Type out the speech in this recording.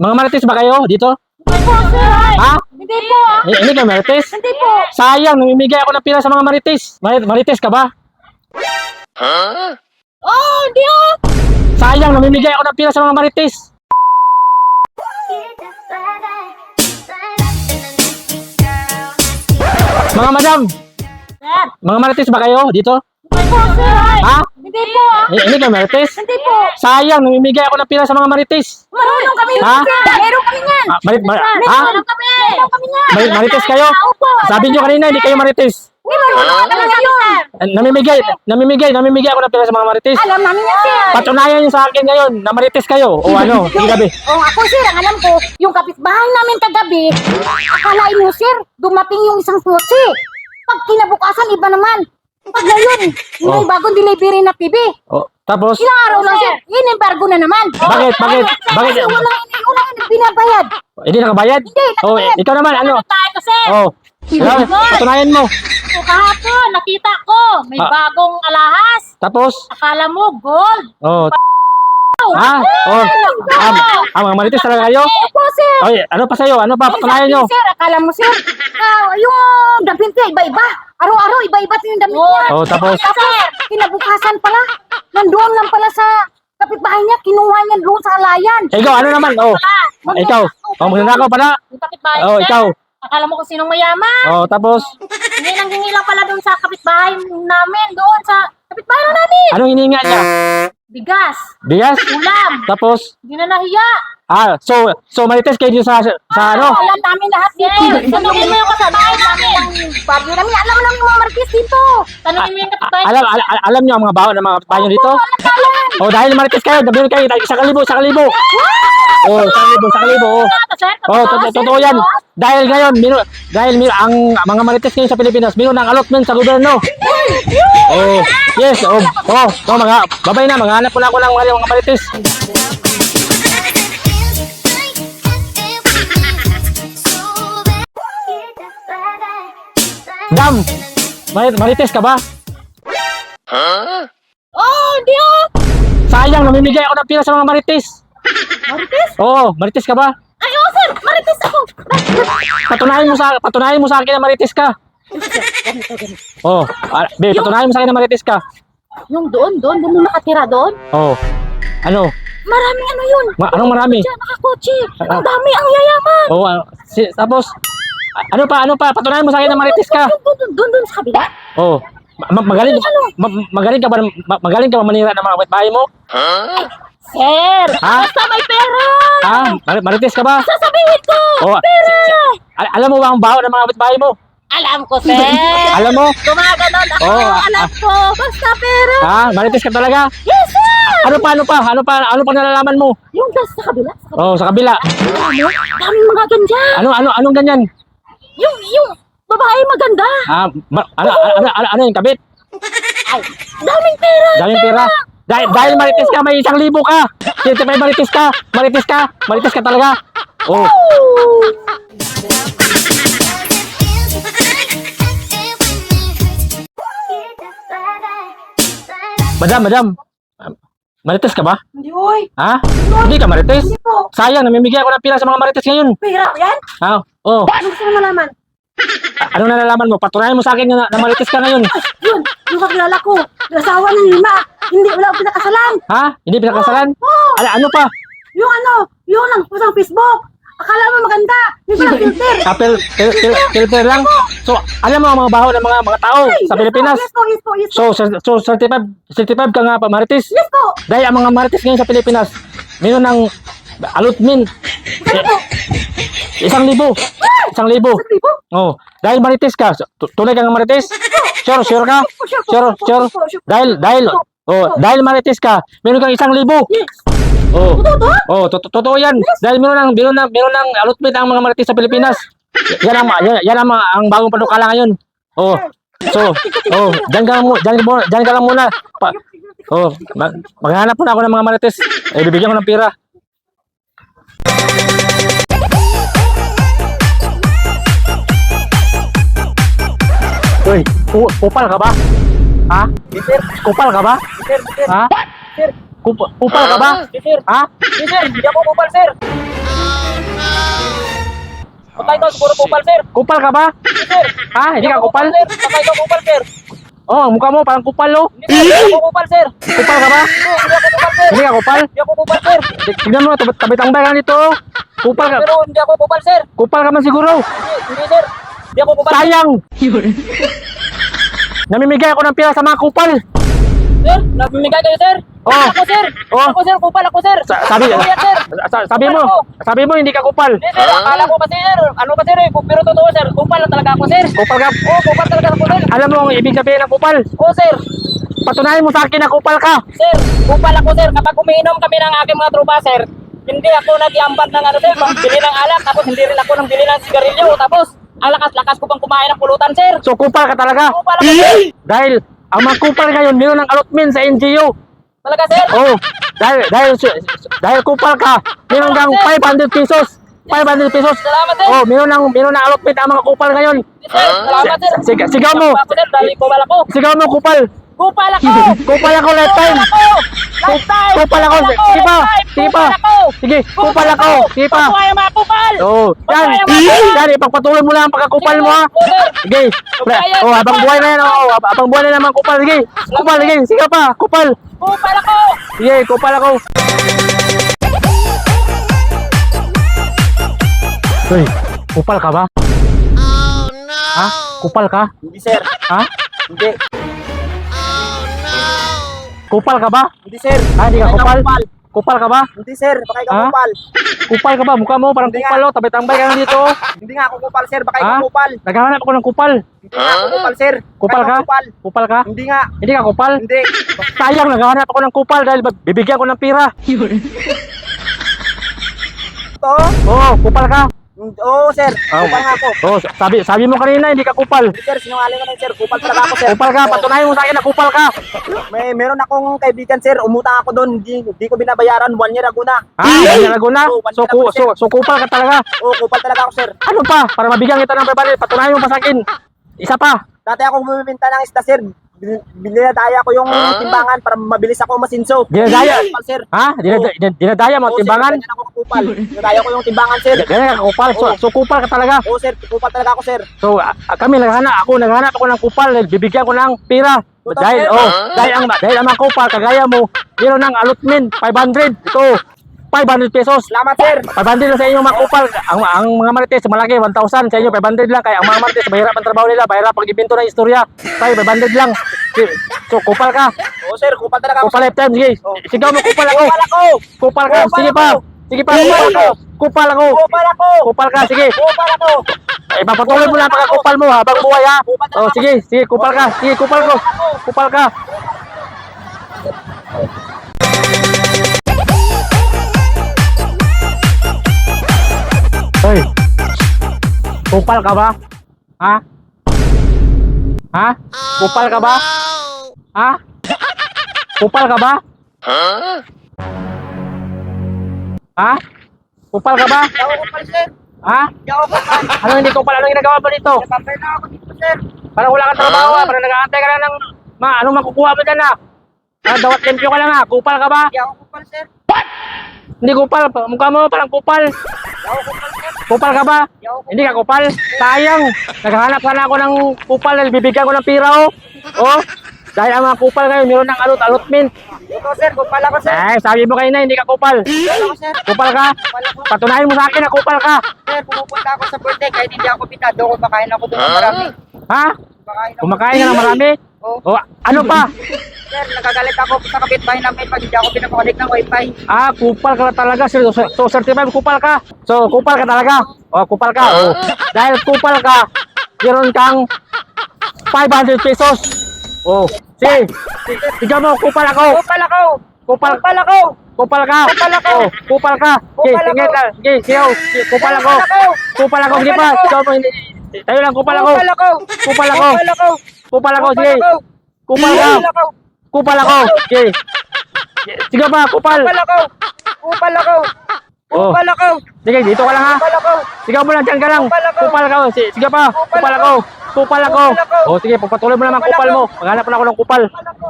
Mga marites ba kayo dito? Hindi po, sir. Ha? Hindi po. Hindi ka marites? Hindi po. Sayang, namimigay ako ng pira sa mga marites. Marit marites ka ba? Oh, hindi oh. Sayang, namimigay ako ng pira sa mga marites. Mga madam, Sir. mga marites ba kayo dito? Hindi po, sir. Ha? Hindi po. Eh, hindi ka marites? Hindi po. Sayang, namimigay ako ng pira sa mga marites. Marunong kami Ha? sir. Meron kami niyan. Ah, marit, mar- ha? Meron kami. Meron kami niyan. Mar- marites kayo? Opo. Sabi nyo kanina, hindi kayo marites. Hindi, marunong kami ngayon. Eh, Namimigay, namimigay, namimigay ako ng pira sa mga marites. Alam namin yan, sir. Patunayan nyo sa akin ngayon na marites kayo. O ano, hindi gabi. Oh, ako sir, ang alam ko, yung kapitbahay namin kagabi, akalain mo sir, dumating yung isang kotse. Pag kinabukasan, iba naman. Pag ngayon, may Oh. bagong delivery na PB. O, tapos, Ilang araw lang sir, in-embargo na naman. Bakit? Bakit? Bakit? Kasi wala, wala yung binabayad. hindi nakabayad? Hindi, O, nakabayad. ikaw naman, ano? tayo kasi. O, ano, patunayan mo. So, kahapon, nakita ko, may Ah. bagong alahas. Tapos, Akala mo, gold. o, ha? O, ah, ah, mga marites talaga kayo? Opo sir. Oy, ano pa sa'yo? Ano pa? Patunayan nyo. Sir, akala mo sir, ah, yung damit niya iba-iba. Araw-araw, iba-iba yung damit niya. O, tapos, Tapos, kinabukasan pala, nandoon lang pala sa kapitbahay niya, kinuha niya doon sa alayan. ikaw, ano naman? O, ikaw. O, magnanakaw pala. Yung kapitbahay O, sir. ikaw. Akala mo kung sinong mayaman. O, tapos, Hindi nang hingi lang pala doon sa kapitbahay namin. Doon sa kapitbahay lang namin. anong hininga niya? Bigas. Bigas? Ulam. Tapos, Hindi na nahiya. ah, so, so marites kayo dito sa, sa ano? Alam namin lahat dito. Tanungin mo yung kasamahan namin. Bagyo namin, alam namin yung mga markis dito. Tanungin mo yung kapitbahay. Alam, al- al- alam nyo ang mga baon ng mga bayo dito? Alam. O, dahil marites kayo, gabi kayo, isang kalibo, isang kalibo. O, isang kalibo, isang kalibo. o. Ito, sir. Oh, totoo, totoo yan. Dahil ngayon, minu, dahil minu, ang mga marites ngayon sa Pilipinas, meron ng allotment sa gobyerno. Oh, yes, oh, oh, oh mga, babay na, maghanap ko na ako ng mga, mga marites. Dam, marit, marites ka ba? Oh, hindi oh. Sayang, namimigay ako ng pira sa mga marites. Marites? Oo, marites ka ba? Ay, oh, sir, marites ako. Patunayan mo sa patunayan mo sa akin na marites ka. Oh, ah, be, patunayan mo sa akin na marites ka. Yung doon, doon, doon mo nakatira doon. Oh. Ano? Maraming ano yun. Ma- anong marami? Diyan, nakakotse. Ah. Ang dami, ang yayaman. Oh, ah, si, tapos ah, ano pa? Ano pa? Patunayan mo sa akin na marites ka. Doon, doon, doon, doon sa kabila. Oh. Ma- ma- magaling ma- magaling ka ba ma- magaling ka ba manira ng mga kapitbahay mo? Sir, Ha? basta may pera. Ha? Mar- marites ka ba? Sasabihin ko. Oh, si- al- alam mo ba ang baon ng mga kapitbahay mo? Alam ko, sir. Alam mo? Gumaganon ako. Oh, ah, alam ko. Basta pera. Ha? Marites ka talaga? Yes, sir. Ano pa? Ano pa? Ano pa? Ano pa nalalaman mo? Yung gas sa kabila. Sa kabila. Oh, sa kabila. Ano? Daming mga ganda. Ano ano anong ganyan? Yung, yung babae maganda. Ah, ma- ano, ano, ano, ano, ano yung kabit? Ay, daming pera. Daming pera. Dahil, dahil marites ka, may isang libo ka. Siyempre may marites ka. Marites ka. Marites ka talaga. Oh. Madam, madam. Marites ka ba? Hindi, oy. Ha? Hindi ka marites? Hindi po. Sayang, namimigay ako ng pira sa mga marites ngayon. Pera yan? Ha? Oh. Ano gusto mo malaman? A- Ano nalalaman mo? Patunayan mo sa akin na, na marites ka ngayon. Yun, yung kakilala ko. Nasawa ng lima. Hindi, wala akong pinakasalan. Ha? Hindi pinakasalan? Oo. Ano, ano pa? Yung ano, yung lang po sa Facebook. Akala mo maganda. Hindi ko lang filter. Apel, fil- fil- filter lang. So, alam mo ang mga baho ng mga mga tao sa Pilipinas. Yes po, yes po, yes po. So, cer- so certified, certified ka nga pa, Marites. Yes po. Dahil ang mga Marites ngayon sa Pilipinas, mayroon ng allotment. Po? Isang libo. Isang libo. Sa tribo? Oh, dahil Marites ka, tu- tunay ka ng Marites? Sure, sure ka? Sure, sure. Dahil, dahil, oh, dahil Marites ka, meron kang isang libo. Yes. Oh, Totoo to? oh, to- totoo yan. Dahil meron ng, meron ng, meron ng allotment ang mga Marites sa Pilipinas. Yan ang, yan, yan ang, mga- ang bagong panukala ngayon. Oh, so, oh, dyan ka lang, dyan, mo- dyan ka lang muna. Pa, oh, mag, maghanap muna ako ng mga Marites. Eh, bibigyan ko ng pira. Uy, pu- kupal ka ba? Ha? Kupal ka ba? Ha? Kup- kupal ka ba? Ha? Sir, hindi ako kupal, sir. siguro kupal, sir. Kupal ka ba? Sir, Ha? Hindi ka kupal? sir. Kupal. Oh, ang mukha mo parang kupal, oh. Hindi. Hindi ako kupal, sir. Kupal ka ba? Hindi, hindi ako kupal, sir. Hindi kupal? Ako kupal, sir. Tignan mo, tabi- tabi-tambay ka dito. oh. Kupal ka. Pero hindi ako kupal, sir. Kupal ka man siguro. Hindi, hindi, sir. Hindi ako kupal. Sayang! Namimigay ako ng pera sa mga kupal. Sir, namimigay kayo, sir. Oh. Ako, sir. Oh. Ako, sir. Kupal ako, sir. Sa- sabi, Ako yan, sir. sa- sabi mo, sabi mo hindi ka kupal. Hindi, sir. Akala ko kasi, sir. Ano ba, sir? eh? Pero totoo, sir. Kupal talaga ako, sir. Kupal ka. Oo, kupal talaga ako, sir. Alam mo ang ibig sabihin ng kupal. Oo, sir. Patunayan mo sa akin na kupal ka. Sir, kupal ako, sir. Kapag umiinom kami ng aking mga tropa, sir, hindi ako nag-iambat ng ano, sir, bili ng alak, tapos hindi rin ako nang bili ng sigarilyo, tapos ang lakas-lakas ko pang kumain ng pulutan, sir. So kupal ka talaga. Kupal ako, sir. Dahil ang mga kupal ngayon, meron ng allotment sa NGO. Talaga, sir. Oh, dahil dahil dahil kupal ka, meron kang 500 pesos. 500 pesos. Salamat, sir. Oh, meron ng meron ng allotment ang mga kupal ngayon. Sir, salamat, sir. Siga- sigaw mo. Dahil kupal ako. Sigaw mo kupal. Kupal ako! Kupal ako lifetime. Kupal ako! Lifetime! Kupal ako. Sige pa. Sige pa. Kupal ako! Sige, kupal ako. Sige pa. Pabuhay ang mga kupal! Oh, yan. Yan, ipagpatuloy mo lang ang pagkakupal mo ha. Sige. Pre- Oh, habang buhay na yan. Oh, hab- habang buhay na naman kupal. Sige. Kupal, sige. Sige pa. Kupal. Kupal ako! Sige, kupal ako. Uy, kupal ka ba? Oh no! Ha? Kupal ka? Hindi, sir. Ha? Hindi. Kupal ka ba? Hindi, sir. Ha, hindi ka kupal? kupal. Kupal ka ba? Hindi, sir. Baka ikaw Ha? kupal. Kupal ka ba? Mukha mo parang Hindi kupal oh. Tabi-tambay ka na dito. oh. Hindi nga ako kupal, sir. Baka Ha? ikaw kupal. Naghahanap ako ng kupal. Hindi nga ako kupal, sir. Baka Kupal ikaw ka? Kupal. Kupal ka? Hindi nga. Hindi ka kupal? Hindi. Sayang, naghahanap ako ng kupal dahil ba- bibigyan ko ng pira. Ito? Oo, kupal ka. Oo, sir. Ah, Kupal nga ako. Oo, sabi, sabi mo kanina, hindi ka kupal. Sir. Sinungaling ka na, sir. Kupal talaga ako, sir. Kupal ka, patunayan mo sa akin na kupal ka. May meron akong kaibigan, sir. Umutang ako doon. Hindi, hindi ko binabayaran. One year ago na. Ha? Yan Laguna? Oo, So, one ku, year ago, so, so kupal ka talaga. Oo, kupal talaga ako, sir. Ano pa? Para mabigyan kita ng pabalit, patunayan mo pa sa akin. Isa pa. Dati ako bumibinta ng isda, sir. Binidaya ko yung timbangan para mabilis ako masinso. Dinadaya? Sir. Ha? Dinadaya, dinadaya mo sir, timbangan? ganyan ako kupal. Dinadaya ko yung timbangan, sir. Ganyan ka kupal. So, so kupal ka talaga. Oo, sir. Kupal talaga ako, sir. So, ah, kami naghanap, ako naghanap ako ng kupal, dahil bibigyan ko ng pira. Totoo, Dahil, sir. oh, dahil ang, dahil ang mga kupal, kagaya mo, meron ng allotment, 500. Ito, 500 pesos. Salamat, sir. 500 lang sa inyo mga kupal. Ang, ang mga marites, malaki, 1,000. Sa inyo, 500 lang. Kaya ang mga marites, mahirap ang trabaho nila. Mahirap pag-ibento ng istorya. Tayo, 500 lang. So, kupal ka. Oo, sir. Kupal talaga ako. Kupal lifetime. Sige, sigaw mo, kupal ako. Kupal ako. Kupal ka. Kupal Sige pa. ako. Sige pa, kupal ako. Kupal ako. Kupal ako. Kupal ka, sige. Kupal ako. Eh, papatuloy mo lang ang pagkakupal mo habang buhay ha. Oh, sige, sige, kupal ka. Sige, kupal ko. Kupal ka. Hoy. Kupal ka ba? Ha? Ha? Kupal ka ba? Ha? Kupal ka ba? Ha? Kupal ka ba? Hindi ako kupal, sir. Ha? Hindi ako kupal. Ano hindi kupal? Anong ginagawa mo dito? Kapay na ako dito, sir. Parang wala kang trabaho ha? Parang nag-aantay ka lang ng... Ma, anong makukuha mo dyan ha? Ah, dawat limpyo ka lang ha? Kupal ka ba? Hindi ako kupal, sir. Hindi kupal. Mukha mo parang kupal. Hindi ako kupal, sir. Kupal ka ba? Hindi ako kupal. Hindi ka kupal. Sayang. Naghahanap sana ako ng kupal bibigyan ko ng pira oh. Oh. Dahil ang mga kupal ngayon, meron ng alot allotment. Ito, sir. Kupal ako, sir. Eh, sabi mo kayo na, hindi ka kupal. Kupal ako, sir. Kupal ka? Kupal ako. Patunayan mo sa akin na kupal ka. Sir, pumupunta ako sa birthday kahit hindi ako pitado. Kumakain ako doon ng marami. Ha? Kumakain ako. Kumakain ka ng marami? Oo. O, ano pa? Sir, nagagalit ako sa kapitbahay namin pag hindi ako pinapakonek ng wifi. Ah, kupal ka na talaga. So, so, so certified kupal ka. So, kupal ka talaga. O, kupal ka. O, dahil kupal ka, meron kang 500 pesos. O, sige. Sige mo, kupal ako. Kupal ako! Kupal, Kupal ako! kupal ka. Kupal ako. O, kupal ka. Sige, Kupal sige ka. Sige. Sige, kupal ako. Kupal ako. Kupal ako. Sigaw mo. hindi- Tayo lang, kupal ako. Kupal ako! Kupal ako. Kupal ako! Sige. Kupal ka. Kupal ako! Kupal ako. Sige. Sige pa, kupal. Kupal ako! Kupal ako! Oh. Kupal ako! Sige, dito ka lang ha. Kupal ako! Sigaw mo lang, dyan ka lang. Kupal ako. Kupal ka. Sige, sige pa. Kupal Kupal ako. ako. Kupal ako. Kupal ako. O sige, pagpatuloy mo naman Kupal kupal ako. mo. Maghanap na ako ng kupal. Kupal ako!